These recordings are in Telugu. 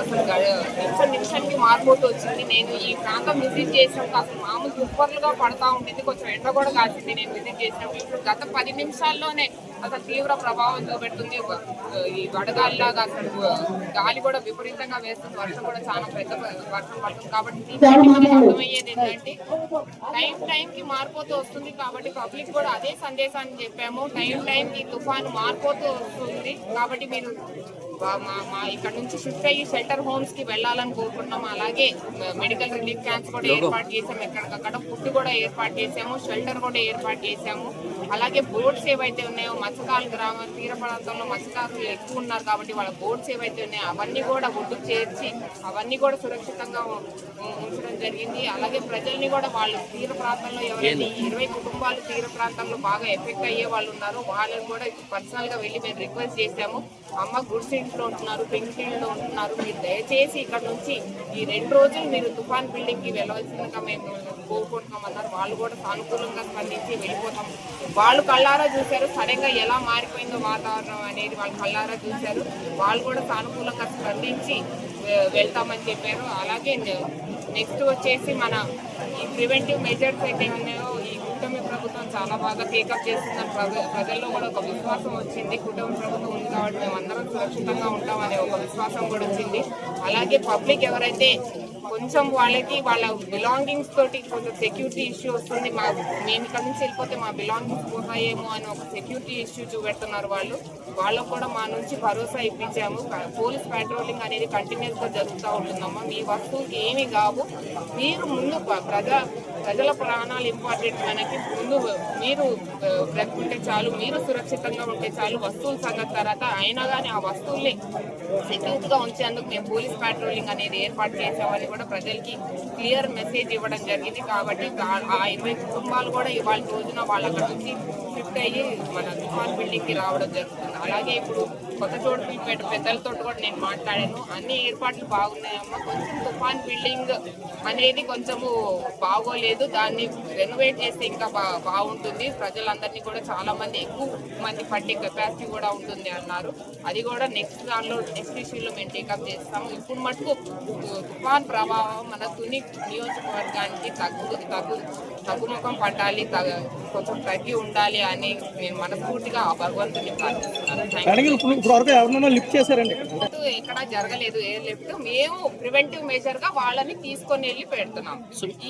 అసలు నిమిషం నిమిషానికి మారిపోతూ వచ్చింది. నేను ఈ ప్రాంతం విజిట్ చేసినప్పుడు అసలు మామూలు తుప్పర్లుగా పడతా ఉండేది. కొంచెం ఎండ కూడా కాసింది నేను విజిట్ చేసినప్పుడు. ఇప్పుడు గత పది నిమిషాల్లోనే అసలు తీవ్ర ప్రభావం చూపెడుతుంది ఈ వడగాలిలాగా అసలు గాలి కూడా విపరీతంగా వేస్తుంది. వర్షం కూడా చాలా పెద్ద వర్షం పడుతుంది కాబట్టి అర్థమయ్యేది ఏంటంటే టైం టైం కి మారిపోతూ వస్తుంది కాబట్టి పబ్లిక్ కూడా అదే సందేశాన్ని చెప్పాము. టైం టైం కి తుఫాను మారిపోతూ వస్తుంది కాబట్టి మీరు మా- ఇక్కడ నుంచి షిఫ్ట్ అయ్యి షెల్టర్ హోమ్స్కి వెళ్ళాలని కోరుకుంటున్నాము. అలాగే మెడికల్ రిలీఫ్ క్యాంప్స్ కూడా ఏర్పాటు చేసాము ఎక్కడికక్కడ ఫుడ్ కూడా ఏర్పాటు చేసాము షెల్టర్ కూడా ఏర్పాటు చేసాము అలాగే బోట్స్ ఏవైతే ఉన్నాయో మత్స్యకారుల గ్రామ తీర ప్రాంతంలో మత్స్యకారులు ఎక్కువ ఉన్నారు కాబట్టి వాళ్ళ బోట్స్ ఏవైతే ఉన్నాయో అవన్నీ కూడా ఒడ్డుకు చేర్చి అవన్నీ కూడా సురక్షితంగా ఉంచడం జరిగింది. అలాగే ప్రజల్ని కూడా వాళ్ళు తీర ప్రాంతంలో ఎవరైతే ఇరవై కుటుంబాలు తీర ప్రాంతంలో బాగా ఎఫెక్ట్ అయ్యే వాళ్ళు ఉన్నారో వాళ్ళని కూడా పర్సనల్గా వెళ్ళి మేము రిక్వెస్ట్ చేశాము. అమ్మ గుడ్స్ ఇంట్లో ఉంటున్నారు పెంకిట్లో ఉంటున్నారు. మీరు దయచేసి ఇక్కడ నుంచి ఈ రెండు రోజులు మీరు తుఫాన్ బిల్డింగ్కి వెళ్ళవలసిందిగా మేము కోరుకుంటున్నామన్నారు. వాళ్ళు కూడా సానుకూలంగా స్పందించి వెళ్ళిపోతాం వాళ్ళు కళ్ళారా చూశారు సడన్గా ఎలా మారిపోయిందో వాతావరణం అనేది వాళ్ళు కళ్ళారా చూశారు. వాళ్ళు కూడా సానుకూలంగా స్పందించి వెళ్తామని చెప్పారు. అలాగే నెక్స్ట్ వచ్చేసి మన ఈ ప్రివెంటివ్ మెజర్స్ అయితే ఉన్నాయో ఈ కూటమి ప్రభుత్వం చాలా బాగా టేకప్ చేస్తుందని ప్రజల్లో కూడా ఒక విశ్వాసం వచ్చింది. కూటమి ప్రభుత్వం ఉంది కాబట్టి మేము అందరం సురక్షితంగా ఉంటామనే ఒక విశ్వాసం కూడా వచ్చింది. అలాగే పబ్లిక్ ఎవరైతే కొంచెం వాళ్ళకి వాళ్ళ బిలాంగింగ్స్ తోటి కొంచెం సెక్యూరిటీ ఇష్యూ వస్తుంది. మా మేము ఇక్కడ నుంచి వెళ్ళిపోతే మా బిలాంగింగ్స్ పోతాయేమో అని ఒక సెక్యూరిటీ ఇష్యూ చూపెడుతున్నారు వాళ్ళు. వాళ్ళకు కూడా మా నుంచి భరోసా ఇప్పించాము. పోలీస్ పెట్రోలింగ్ అనేది కంటిన్యూస్గా జరుగుతూ ఉంటుందమ్మా. మీ వస్తువుకి ఏమి కావు. మీరు ముందు ప్రజా ప్రజల ప్రాణాలు ఇంపార్టెంట్ మనకి. ముందు మీరు బ్రతుకుంటే చాలు. మీరు సురక్షితంగా ఉంటే చాలు. వస్తువుల సంగతి తర్వాత అయినా కానీ ఆ వస్తువుల్ని సెక్యూరిటీ ఉంచేందుకు మేము పోలీస్ పెట్రోలింగ్ అనేది ఏర్పాటు చేసామని కూడా ప్రజలకి క్లియర్ మెసేజ్ ఇవ్వడం జరిగింది కాబట్టి ఆ- ఇరవై కుటుంబాలు కూడా ఇవాళ రోజున వాళ్ళ అక్కడ నుంచి షిఫ్ట్ అయ్యి మన తుఫాన్ బిల్డింగ్కి రావడం జరుగుతుంది. అలాగే ఇప్పుడు కొత్త చోటుపేట పెద్దలతో కూడా నేను మాట్లాడాను. అన్ని ఏర్పాట్లు బాగున్నాయమ్మా. కొంచెం తుఫాన్ బిల్డింగ్ అనేది కొంచెము బాగోలేదు. దాన్ని రెనోవేట్ చేస్తే ఇంకా బా బాగుంటుంది. ప్రజలందరినీ కూడా చాలామంది ఎక్కువ మంది పట్టే కెపాసిటీ కూడా ఉంటుంది అన్నారు. అది కూడా నెక్స్ట్ దానిలో నెక్స్ట్ ఇష్యూలో మేము టేకప్ చేస్తాము. ఇప్పుడు మటుకు తుఫాన్ ప్రభావం మన తుని నియోజకవర్గానికి తగ్గు తగ్గు తగ్గుముఖం పట్టాలి తగ కొంచెం తగ్గి ఉండాలి అని నేను మనస్ఫూర్తిగా ఆ భగవంతుని ప్రార్థిస్తున్నాను. ఎక్కడా జరగలేదు ఏ లిఫ్ట్ మేము ప్రివెంటివ్ మెజర్గా వాళ్ళని తీసుకొని వెళ్ళి పెడుతున్నాం.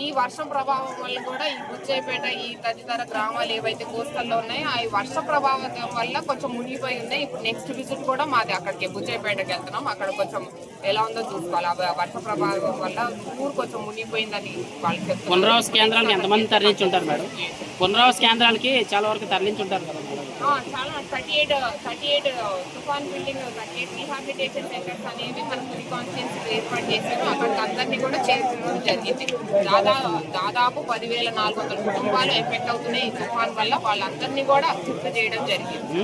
ఈ వర్షం ప్రభావం వల్ల కూడా ఈ బుచ్చయ్యపేట ఈ తదితర గ్రామాలు ఏవైతే కోస్తల్లో ఉన్నాయో ఆ వర్ష ప్రభావం వల్ల కొంచెం మునిగిపోయి ఉన్నాయి. ఇప్పుడు నెక్స్ట్ విజిట్ కూడా మాది అక్కడికి బుచ్చయ్యపేటకి వెళ్తున్నాం. అక్కడ కొంచెం ఎలా ఉందో చూసుకోవాలి. ఆ వర్ష ప్రభావం వల్ల ఊరు కొంచెం మునిగిపోయిందని వాళ్ళు చెప్తున్నారు. పునరావాస కేంద్రాలకు ఎంతమంది తరలించి ఉంటారు మేడం? పునరావాస కేంద్రాలకి చాలా వరకు తరలించి ఉంటారు కదా చాలా. థర్టీ ఎయిట్ థర్టీ ఎయిట్ తుఫాన్ building thirty eight rehabilitation centres అనేవి మనకు ఏర్పాటు చేశారు. అక్కడికి అందరినీ కూడా చేర్చడం జరిగింది. దాదాపు దాదాపు పదివేల నాలుగు వందల కుటుంబాలు ఎఫెక్ట్ అవుతున్నాయి ఈ తుఫాన్ వల్ల. వాళ్ళందరినీ కూడా షిఫ్ట్ చేయడం జరిగింది.